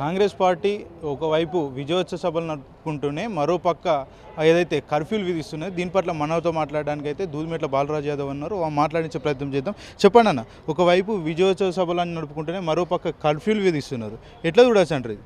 Congress party ఒకవైపు విజయోత్సవ సభలు నడుపుకుంటూనే మరోపక్క ఏదైతే కర్ఫ్యూలు విధిస్తున్నాయో దీని పట్ల మనతో మాట్లాడడానికి అయితే దూదిమెట్ల బాలరాజు యాదవ్ అన్నారు. మాట్లాడించే ప్రయత్నం చేద్దాం. చెప్పండి అన్న ఒకవైపు విజయోత్సవ సభలను నడుపుకుంటూనే మరోపక్క కర్ఫ్యూలు విధిస్తున్నారు. ఎట్లా చూడొచ్చు అంటారు ఇది?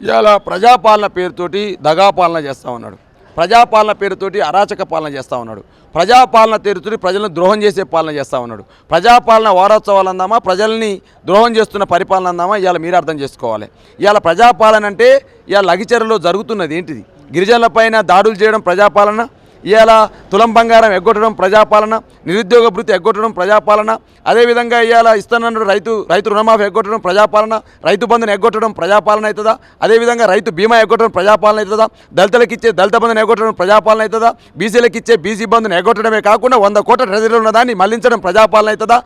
ఇవాళ ప్రజాపాలన పేరుతోటి దగాపాలన చేస్తా ఉన్నాడు. ప్రజాపాలన పేరుతోటి అరాచక పాలన చేస్తూ ఉన్నాడు. ప్రజాపాలన పేరుతోటి ప్రజలను ద్రోహం చేసే పాలన చేస్తూ ఉన్నాడు. ప్రజాపాలన వారోత్సవాలు అందామా? ప్రజల్ని ద్రోహం చేస్తున్న పరిపాలన అందామా? ఇవాళ మీరు అర్థం చేసుకోవాలి. ఇవాళ ప్రజాపాలన అంటే ఇవాళ లగిచెరలో జరుగుతున్నది ఏంటిది? గిరిజనులపైన దాడులు చేయడం ప్రజాపాలన? ఇవాళ తులం బంగారం ఎగ్గొట్టడం ప్రజాపాలన నిరుద్యోగ భృతి ఎగ్గొట్టడం ప్రజాపాలన అదేవిధంగా ఇవాళ ఇస్తానన్న రైతు రైతు రుణమాఫీ ఎగ్గొట్టడం ప్రజాపాలన రైతు బంధుని ఎగ్గొట్టడం ప్రజాపాలన అవుతుందా? అదేవిధంగా రైతు బీమా ఎగ్గొట్టడం ప్రజాపాలన అవుతుందా? దళితులకు ఇచ్చే దళిత బంధుని ఎగ్గొట్టడం ప్రజాపాలన అవుతుందా? బీసీలకు ఇచ్చే బీసీ బంధుని ఎగ్గొట్టడమే కాకుండా వంద కోట్ల ట్రెజరీలో ఉన్నదాన్ని మళ్ళించడం ప్రజాపాలన అవుతుందా?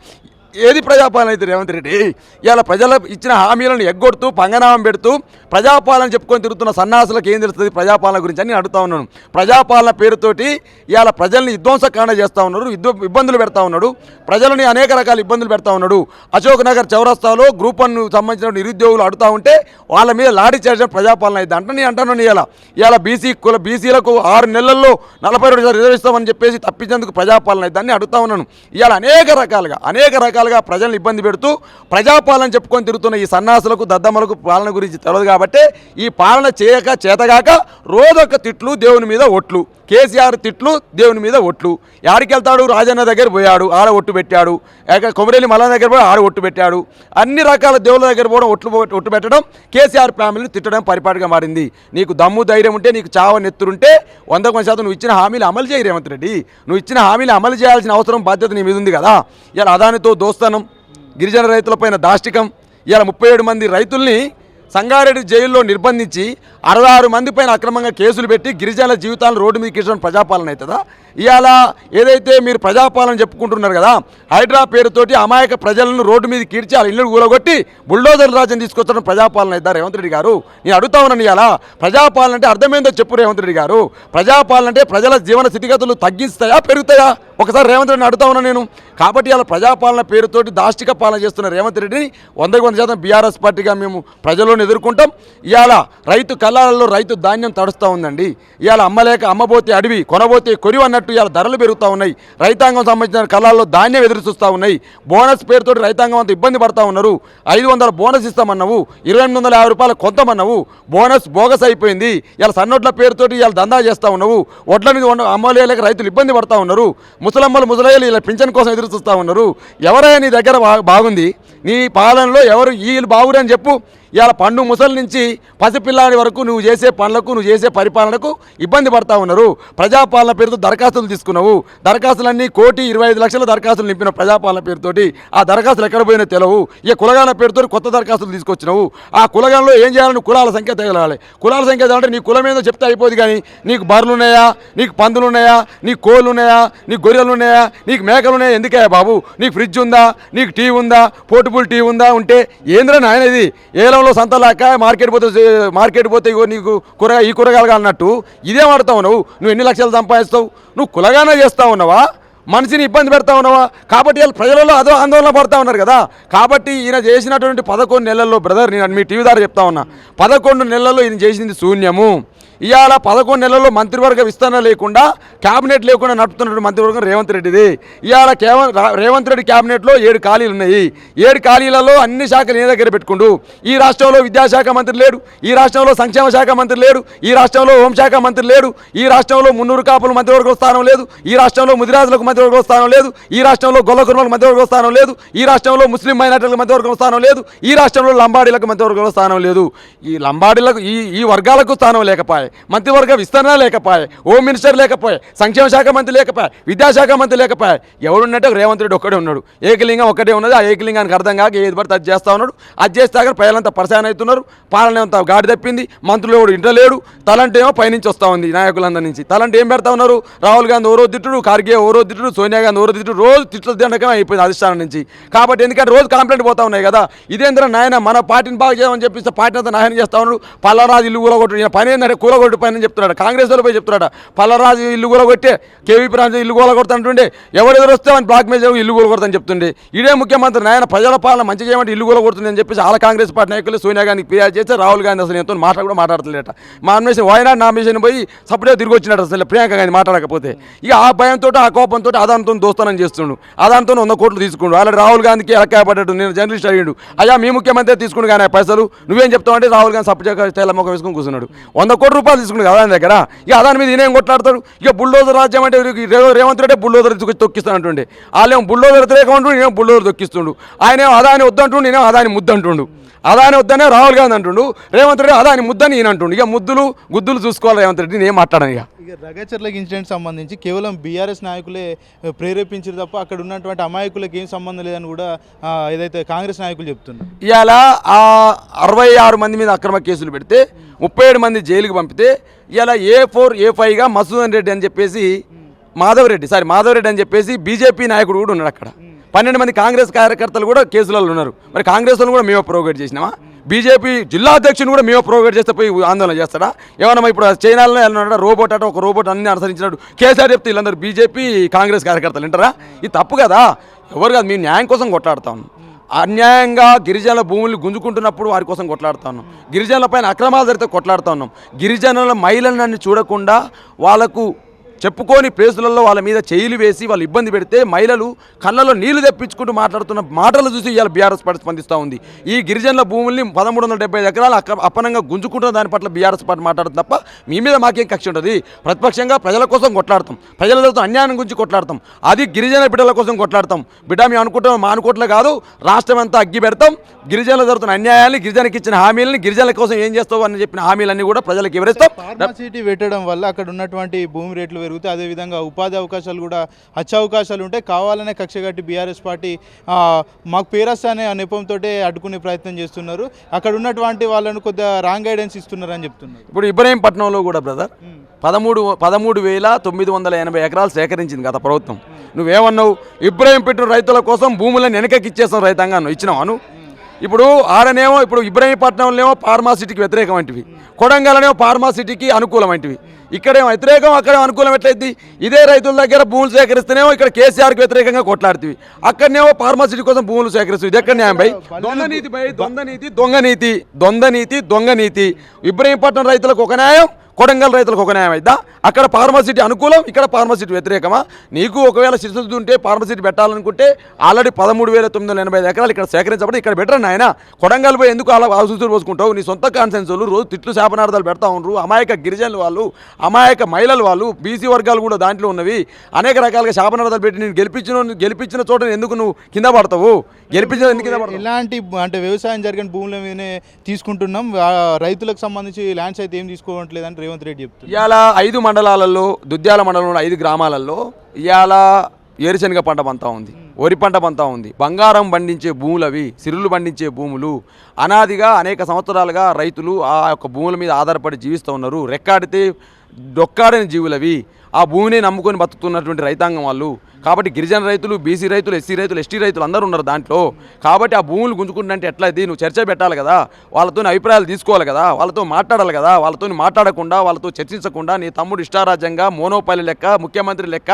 ఏది ప్రజాపాలన అయితే రేవంత్ రెడ్డి? ఇవాళ ప్రజల ఇచ్చిన హామీలను ఎగ్గొడుతూ పంగనామం పెడుతూ ప్రజాపాలన చెప్పుకొని తిరుగుతున్న సన్నాసులకు ఏం తెలుస్తుంది ప్రజాపాలన గురించి అని అడుగుతా ఉన్నాను. ప్రజాపాలన పేరుతోటి ఇవాళ ప్రజల్ని విధ్వంసకాండ చేస్తూ ఉన్నారు ఇబ్బందులు పెడతా ఉన్నాడు ప్రజలని అనేక రకాల ఇబ్బందులు పెడతా ఉన్నాడు. అశోక్ నగర్ చౌరస్తాలో గ్రూప్ వన్ సంబంధించిన నిరుద్యోగులు అడుగుతా ఉంటే వాళ్ళ మీద లాఠీ చేయడం ప్రజాపాలన అయితే అంటే నేను అంటాను ఇవాళ. ఇవాళ బీసీ కుల బీసీలకు ఆరు నెలల్లో నలభై రెండు రిజర్వ్ ఇస్తామని చెప్పేసి తప్పించేందుకు ప్రజాపాలన అయితే అని అడుగుతా ఉన్నాను. ఇవాళ అనేక రకాలుగా అనేక రకాల రకాలుగా ప్రజలను ఇబ్బంది పెడుతూ ప్రజాపాలన చెప్పుకొని తిరుగుతున్న ఈ సన్నాసులకు దద్దమ్మలకు పాలన గురించి తెలియదు కాబట్టి ఈ పాలన చేయక చేతగాక రోజొక్క తిట్లు దేవుని మీద ఒట్లు. కేసీఆర్ తిట్లు దేవుని మీద ఒట్లు. యాడికి వెళ్తాడు? రాజన్న దగ్గర పోయాడు ఆడ ఒట్టు పెట్టాడు. కొమరేలి మల్ల దగ్గర పోయి ఆడ ఒట్టు పెట్టాడు. అన్ని రకాల దేవుళ్ళ దగ్గర పోవడం ఒట్లు ఒట్టు పెట్టడం కేసీఆర్ ఫ్యామిలీని తిట్టడం పరిపాటిగా మారింది. నీకు దమ్ము ధైర్యం ఉంటే నీకు చావ నెత్తురుంటే వంద కొంత శాతం నువ్వు ఇచ్చిన హామీలు అమలు చేయి రేవంత్ రెడ్డి. నువ్వు ఇచ్చిన హామీలు అమలు చేయాల్సిన అవసరం బాధ్యత నీ మీద ఉంది కదా. ఇలా అదానితో దోస్తానం గిరిజన రైతులపైన దాష్టికం. ఇలా ముప్పై ఏడు మంది రైతుల్ని సంగారెడ్డి జైల్లో నిర్బంధించి అరవై ఆరు మంది పైన అక్రమంగా కేసులు పెట్టి గిరిజనుల జీవితాలను రోడ్డు మీద కీర్చడం ప్రజాపాలన అవుతుందా? ఇవాళ ఏదైతే మీరు ప్రజాపాలన చెప్పుకుంటున్నారు కదా హైడ్రా పేరుతోటి అమాయక ప్రజలను రోడ్డు మీద కీర్చి వాళ్ళ ఇల్లు కూలగొట్టి బుల్డోజర్ రాజ్యం తీసుకొచ్చడం ప్రజాపాలన అవుతారు రేవంత్ రెడ్డి గారు? నేను అడుగుతా ఉన్నాను ఇవాళ ప్రజాపాలన అంటే అర్థమైందో చెప్పు రేవంత్ రెడ్డి గారు. ప్రజాపాలన అంటే ప్రజల జీవన స్థితిగతులు తగ్గిస్తాయా పెరుగుతాయా? ఒకసారి రేవంత్ రెడ్డిని అడుగుతా ఉన్నా నేను. కాబట్టి అలా ప్రజాపాలన పేరుతోటి దాష్టిక పాలన చేస్తున్న రేవంత్ రెడ్డిని వందకు వంద శాతం బీఆర్ఎస్ పార్టీగా మేము ప్రజలను ఎదుర్కొంటాం. ఇవాళ రైతు కళ్ళాలలో రైతు ధాన్యం తడుస్తూ ఉందండి. ఇవాళ అమ్మలేక అమ్మబోతే అడవి కొనబోతే కొరివి అన్నట్టు ఇవాళ ధరలు పెరుగుతూ ఉన్నాయి. రైతాంగం సంబంధించిన కళ్ళాల్లో ధాన్యం ఎదురు చూస్తూ ఉన్నాయి. బోనస్ పేరుతోటి రైతాంగం అంతా ఇబ్బంది పడతా ఉన్నారు. ఐదు వందల బోనస్ ఇస్తామన్నావు ఇరవై ఎనిమిది వందల యాభై రూపాయలు కొంతమన్నావు బోనస్ బోగస్ అయిపోయింది. ఇలా సన్నొడ్ల పేరుతోటి ఇవాళ దందా చేస్తూ ఉన్నావు. వడ్ల మీద అమ్మలేక రైతులు ఇబ్బంది పడతా ఉన్నారు. ముసలమ్మలు ముసలయ్యలు ఇలా పింఛన్ కోసం ఎదురు చూస్తూ ఉన్నారు. ఎవరైనా నీ దగ్గర బా- బాగుంది నీ పాలనలో ఎవరు వీళ్ళు బాగురని చెప్పు ఇవాళ పండు ముసలి నుంచి పసిపిల్లాడి వరకు నువ్వు చేసే పనులకు నువ్వు చేసే పరిపాలనకు ఇబ్బంది పడతా ఉన్నారు. ప్రజాపాలన పేరుతో దరఖాస్తులు తీసుకున్నావు. దరఖాస్తులన్నీ కోటి ఇరవై ఐదు లక్షల దరఖాస్తులు నింపిన ప్రజాపాలన పేరుతోటి ఆ దరఖాస్తులు ఎక్కడ పోయినా తెలవు. ఇక కులగాన పేరుతో కొత్త దరఖాస్తులు తీసుకొచ్చినావు. ఆ కులగానంలో ఏం చేయాలని కులాల సంఖ్య తగలాలి కులాల సంఖ్య తగలంటే నీ కులం ఏదో చెప్తే అయిపోదు కానీ నీకు బర్రెలు ఉన్నాయా నీకు పందులు ఉన్నాయా నీకు కోళ్ళు ఉన్నాయా నీకు గొర్రెలు ఉన్నాయా నీకు మేకలు ఉన్నాయా ఎందుకే బాబు? నీకు ఫ్రిడ్జ్ ఉందా? నీకు టీ ఉందా? పోర్టబుల్ టీ ఉందా? ఉంటే ఏంద్రా నాయన ఇది? ఏలంలో సంతలాక మార్కెట్ పోతే మార్కెట్ పోతే ఇగో నీకు కూరగాయ ఈ కూరగాయలుగా అన్నట్టు ఇదే వాడతావు నువ్వు నువ్వు ఎన్ని లక్షలు సంపాదిస్తావు? నువ్వు కులగానే చేస్తా ఉన్నావా? మనిషిని ఇబ్బంది పెడతా ఉన్నావా? కాబట్టి వాళ్ళు ప్రజలలో అదో ఆందోళన పడతా ఉన్నారు కదా. కాబట్టి ఈయన చేసినటువంటి పదకొండు నెలల్లో బ్రదర్ నేను మీ టీవీ ద్వారా చెప్తా ఉన్నా పదకొండు నెలల్లో ఈయన చేసింది శూన్యము. ఇవాళ పదకొండు నెలల్లో మంత్రివర్గ విస్తరణ లేకుండా క్యాబినెట్ లేకుండా నడుపుతున్నటువంటి మంత్రివర్గం రేవంత్ రెడ్డిది. ఇవాళ కేవలం రేవంత్ రెడ్డి క్యాబినెట్లో ఏడు ఖాళీలు ఉన్నాయి. ఏడు ఖాళీలలో అన్ని శాఖలు నీ దగ్గర పెట్టుకుంటూ ఈ రాష్ట్రంలో విద్యాశాఖ మంత్రి లేడు ఈ రాష్ట్రంలో సంక్షేమ శాఖ మంత్రి లేడు ఈ రాష్ట్రంలో హోంశాఖ మంత్రి లేడు ఈ రాష్ట్రంలో మున్నూరు కాపులు మంత్రివర్గం స్థానం లేదు ఈ రాష్ట్రంలో ముదిరాజులకు మంత్రివర్గం స్థానం లేదు ఈ రాష్ట్రంలో గొల్ల మంత్రివర్గం స్థానం లేదు ఈ రాష్ట్రంలో ముస్లిం మైనార్టీలకు మంత్రివర్గం స్థానం లేదు ఈ రాష్ట్రంలో లంబాడీలకు మంత్రివర్గంలో స్థానం లేదు. ఈ లంబాడీలకు ఈ ఈ వర్గాలకు స్థానం లేకపోయే. మంత్రివర్గ విస్తరణ లేకపోయాయి. Home minister లేకపోయాయి. సంక్షేమ శాఖ మంత్రి లేకపోయాయి. విద్యాశాఖ మంత్రి లేకపోయాయి. ఎవడున్నట్టే రేవంత్ రెడ్డి ఒక్కడే ఉన్నాడు. ఏకలింగం ఒక్కటే ఉన్నది. ఆ ఏకలింగానికి అర్థం కాక ఏది పడితే అది చేస్తా ఉన్నాడు. అది చేస్తే కానీ ప్రజలంతా పరిశాన అవుతున్నారు. పాలన అంతా గాడి తప్పింది. మంత్రులు ఎవడు ఇంట్లో లేడు తలంటే ఏమో పైనుంచి వస్తూ ఉంది నాయకులందరి నుంచి. తలంటే ఏం పెడతా ఉన్నారు? రాహుల్ గాంధీ ఓరో తిట్టుడు ఖార్గే ఓరో తిట్టుడు సోనియా గాంధీ ఓరో తిట్టుడు. రోజు తిట్లు దండకం అయిపోయింది అధిష్టానం నుంచి. కాబట్టి ఎందుకంటే రోజు కంప్లైంట్ పోతా ఉన్నాయి కదా. ఇదేంద్ర నాయన మన పార్టీని బాగా చేయమని చెప్పిస్తే పార్టీ అంతా నాయన చేస్తా ఉన్నాడు. పల్లరాజు ఇల్లు కూలగొట్టు పని ఏంటంటే కూర కూలగొట్టి పైన చెప్తున్నాడు. కాంగ్రెస్ వాళ్ళు పోయి చెప్తున్నాడు. పల్లరాజు ఇల్లు కూలగొట్టే కేవీపీ రాజు ఇల్లు కూలగొడుతుంటుండే ఎవరెవరు వస్తే అని బ్లాక్ మెయిల్ ఇల్లు కూలగొడతాని చెప్తుండే. ఇదే ముఖ్యమంత్రి నాయన ప్రజల పాలన మంచి చేయమంటే ఇల్లు కూలగొడుతుంది అని చెప్పేసి వాళ్ళ కాంగ్రెస్ పార్టీ నాయకులు సోనియా గాంధీకి ఫిర్యాదు చేస్తే రాహుల్ గాంధీ అసలు ఎంతో మాట కూడా మాట్లాడతలేట మా అమ్మేసి వాయనాడు నామినేషన్ పోయి సపరేట్ తిరిగి వచ్చినట్టు అసలు ప్రియాంక గాంధీ మాట్లాడకపోతే. ఇక ఆ భయంతో ఆ కోపంతో అదాంతో దోస్తానం చేస్తుండు. అదాంతో వంద కోట్లు తీసుకుండు. ఆల్రెడీ రాహుల్ గాంధీకి ఎక్కాయపడ్డట్టు నేను జర్నలిస్ట్ అడిగిండు అయ్యా మీ ముఖ్యమంత్రి తీసుకుండు కానీ ఆ పైసలు నువ్వేం చెప్తావు? అంటే రాహుల్ గాంధీ సపరేట్ తెల్ల ముఖం వేసుకుని కూర్చున్నాడు. వంద కోట్ల రూపాయలు తీసుకుండు కదా ఆయన దగ్గర? ఇక అదాని మీద ఈయనేం కొట్లాడతాడు? ఇక బుల్డోజర్ రాజ్యం అంటే రేవంత్ రెడ్డి బుల్డోజర్ తొక్కిస్తానంటుండే. వాళ్ళేమో బుల్డోజర్ వ్యతిరేకం అంటుండు నేనేమో బుల్డోజర్ తొక్కిస్తుండు. ఆయన ఏమో అదాని వద్దంటుండు నేనేమో అదాని ముద్దంటుండు. అదాని వద్దనే రాహుల్ గాంధీ అంటుండు. రేవంత్ రెడ్డి అదాని ముద్దని ఈయన అంటుండు. ఇక ముద్దులు గుద్దులు చూసుకోవాలి రేవంత్ రెడ్డి నేను మాట్లాడాను ఇక. రగచర్ల ఇన్సిడెంట్ సంబంధించి కేవలం బీఆర్ఎస్ నాయకులే ప్రేరేపించారు తప్ప అక్కడ ఉన్నటువంటి అమాయకులకు ఏం సంబంధం లేదని కూడా ఏదైతే కాంగ్రెస్ నాయకులు చెప్తున్నారు. ఇవాళ ఆ అరవై ఆరు మంది మీద అక్రమ కేసులు పెడితే ముప్పై ఏడు మంది జైలుకి పంపితే ఇలా ఏ ఫోర్ ఏ ఫైవ్గా మసూదన్ రెడ్డి అని చెప్పేసి మాధవరెడ్డి సారీ మాధవరెడ్డి అని చెప్పేసి బీజేపీ నాయకుడు కూడా ఉన్నాడు అక్కడ. పన్నెండు మంది కాంగ్రెస్ కార్యకర్తలు కూడా కేసులలో ఉన్నారు. మరి కాంగ్రెస్ కూడా మేము ప్రోగేట్ చేసినామా? బీజేపీ జిల్లా అధ్యక్షుని కూడా మేము ప్రోగేట్ చేస్తే పోయి ఆందోళన చేస్తాడా? ఏమన్నా ఇప్పుడు చైనాలో వెళ్ళినాడా రోబోట్ అట ఒక రోబోట్ అన్ని అనుసరించినాడు. కేసీఆర్ చెప్తే వీళ్ళందరూ బీజేపీ కాంగ్రెస్ కార్యకర్తలు వింటారా? ఇది తప్పు కదా. ఎవరు కాదు మీ న్యాయం కోసం కొట్లాడుతాను అన్యాయంగా గిరిజనుల భూములు గుంజుకుంటున్నప్పుడు వారి కోసం కొట్లాడుతా ఉన్నాం. గిరిజనుల పైన అక్రమాలు జరిగితే కొట్లాడుతా ఉన్నాం. గిరిజనుల మహిళలను చూడకుండా వాళ్ళకు చెప్పుకోని ప్లేసులలో వాళ్ళ మీద చేయిలు వేసి వాళ్ళు ఇబ్బంది పెడితే మహిళలు కళ్ళలో నీళ్ళు తెప్పించుకుంటూ మాట్లాడుతున్న మాటలు చూసి ఇవాళ బీఆర్ఎస్ పార్టీ స్పందిస్తూ ఉంది. ఈ గిరిజనుల భూముల్ని పదమూడు వందల డెబ్బై ఎకరాలు అక్క గుంజుకుంటున్న దాని పట్ల బీఆర్ఎస్ పార్టీ మాట్లాడుతుంది తప్ప మీ మీద మాకేం కక్ష ఉంటుంది ప్రతిపక్షంగా ప్రజల కోసం కొట్లాడతాం. ప్రజలతో అన్యాయం గురించి కొట్లాడతాం. అది గిరిజన బిడ్డల కోసం కొట్లాడతాం. బిడ్డ మేము అనుకుంటాం మా అనుకోవట్లే కాదు రాష్ట్రం అంతా అగ్గి పెడతాం. గిరిజనులు జరుగుతున్న అన్యాయాన్ని గిరిజనకి ఇచ్చిన హామీలని గిరిజనుల కోసం ఏం చేస్తావు అని చెప్పిన హామీలన్నీ కూడా ప్రజలకు వివరిస్తాం. సిటీ పెట్టడం వల్ల అక్కడ ఉన్నటువంటి భూమి రేట్లు పెరుగుతాయి అదేవిధంగా ఉపాధి అవకాశాలు కూడా వచ్చే అవకాశాలు ఉంటాయి కావాలనే కక్ష కట్టి బీఆర్ఎస్ పార్టీ మాకు పేరస్ అనే నెపంతో అడ్డుకునే ప్రయత్నం చేస్తున్నారు. అక్కడ ఉన్నటువంటి వాళ్ళను కొద్దిగా రాంగ్ గైడెన్స్ ఇస్తున్నారు అని చెప్తున్నారు. ఇప్పుడు ఇబ్రహీంపట్నంలో కూడా బ్రదర్ పదమూడు పదమూడు వేల తొమ్మిది వందల ఎనభై ఎకరాలు సేకరించింది గత ప్రభుత్వం. నువ్వేమన్నావు? ఇబ్రహీంపట్నం రైతుల కోసం భూములను వెనకకి ఇచ్చేస్తాం రైతాంగాన్ని ఇచ్చినావాను ఇప్పుడు ఆడనేమో ఇప్పుడు ఇబ్రహీంపట్నంలోనేమో ఫార్మాసిటీకి వ్యతిరేకం వంటివి. కొడంగల్నేమో ఫార్మాసిటీకి అనుకూలం వంటివి. ఇక్కడేమో వ్యతిరేకం అక్కడేమో అనుకూలం ఎట్లయిద్ది? ఇదే రైతుల దగ్గర భూములు సేకరిస్తేనేమో ఇక్కడ కేసీఆర్కి వ్యతిరేకంగా కొట్లాడుతుంది అక్కడనేమో ఫార్మాసిటీ కోసం భూములు సేకరిస్తుంది ఇది ఎక్కడ న్యాయం బై దొంగనీతి బై దొంగనీతి దొంగ నీతి దొంగనీతి దొంగ నీతి. ఇబ్రహీంపట్నం రైతులకు ఒక న్యాయం కొడంగల్ రైతులకు ఒక న్యాయం అయిద్దా? అక్కడ ఫార్మసిటీ అనుకూలం ఇక్కడ ఫార్మసిటీ వ్యతిరేకమా? నీకు ఒకవేళ శిశుద్ధి ఉంటే ఫార్మసిటీ పెట్టాలనుకుంటే ఆల్రెడీ పదమూడు వేల తొమ్మిది వందల ఎనభై ఐదు ఎకరాలు ఇక్కడ సేకరించబడి ఇక్కడ బెటర్ నాయన? కొడంగల్ పోయి ఎందుకు అలా ఆసుసూరు పోసుకుంటావు? నీ సొంత కాన్సెన్సులు రోజు తిట్లు శాపనార్థాలు పెడతా ఉండరు. అమాయక గిరిజనులు వాళ్ళు అమాయక మహిళలు వాళ్ళు బీసీ వర్గాలు కూడా దాంట్లో ఉన్నవి. అనేక రకాలుగా శాపనార్థాలు పెట్టి నేను గెలిపించిన గెలిపించిన చోట ఎందుకు నువ్వు కింద పడతావు? గెలిపించిన ఎందుకు కింద పడతావు? అంటే వ్యవసాయం జరిగిన భూముల మీదనే తీసుకుంటున్నాం. రైతులకు సంబంధించి ల్యాండ్స్ అయితే ఏం తీసుకోవట్లేదని రేవంత్ రెడ్డి చెప్తున్నారు ఇవాళ ఐదు మండలాలలో దుద్యాల మండలంలో ఐదు గ్రామాలలో ఇవాళ ఏరుశనగ పంట పంతా ఉంది వరి పంట పంతా ఉంది. బంగారం పండించే భూములు అవి సిరులు పండించే భూములు అనాదిగా అనేక సంవత్సరాలుగా రైతులు ఆ యొక్క భూముల మీద ఆధారపడి జీవిస్తూ ఉన్నారు. రెక్కాడితే డొక్కాడని జీవులవి. ఆ భూమిని నమ్ముకొని బతుకుతున్నటువంటి రైతాంగం వాళ్ళు కాబట్టి గిరిజన రైతులు బీసీ రైతులు ఎస్సీ రైతులు ఎస్టీ రైతులు అందరూ ఉన్నారు దాంట్లో. కాబట్టి ఆ భూములు గుంజుకుంటుంటే ఎట్లా ఇది? నువ్వు చర్చ పెట్టాలి కదా. వాళ్ళతో అభిప్రాయాలు తీసుకోవాలి కదా. వాళ్ళతో మాట్లాడాలి కదా. వాళ్ళతో మాట్లాడకుండా వాళ్ళతో చర్చించకుండా నీ తమ్ముడు ఇష్టారాజ్యంగా మోనోపల్లి లెక్క ముఖ్యమంత్రి లెక్క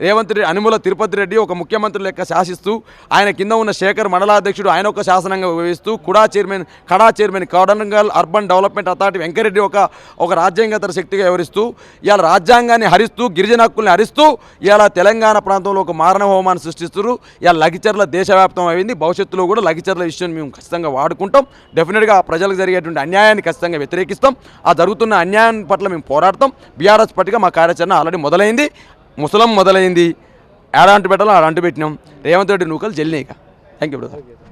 రేవంత్ రెడ్డి అనుముల తిరుపతి రెడ్డి ఒక ముఖ్యమంత్రి లెక్క శాసిస్తూ ఆయన కింద ఉన్న శేఖర్ మండలాధ్యక్షుడు ఆయన ఒక శాసనంగా వేస్తూ KUDA chairman KADA chairman Kodangal urban development authority Venkareddy ఒక ఒక రాజ్యాంగేతర శక్తిగా వివరిస్తూ ఇవాళ రాజ్యాంగాన్ని హరిస్తూ గిరిజన హక్కుల్ని హరిస్తూ ఇలా తెలంగాణ ప్రాంతం ప్రాంతంలో ఒక మారణ హోమాన్ని సృష్టిస్తారు ఇలా లగిచర్ల దేశవ్యాప్తం అయింది. భవిష్యత్తులో కూడా లగిచర్ల విషయం మేము ఖచ్చితంగా వాడుకుంటాం. డెఫినెట్గా ప్రజలకు జరిగేటువంటి అన్యాయాన్ని ఖచ్చితంగా వ్యతిరేకిస్తాం. ఆ జరుగుతున్న అన్యాయం పట్ల మేము పోరాడతాం. బీఆర్ఎస్ పట్టిగా మా కార్యాచరణ ఆల్రెడీ మొదలైంది. ముసలం మొదలైంది. ఏడాంటి పెట్టాలో ఆడంటి పెట్టినాం. రేవంత్ రెడ్డి నూకలు జల్లినాయిక థ్యాంక్ యూ బ్రదర్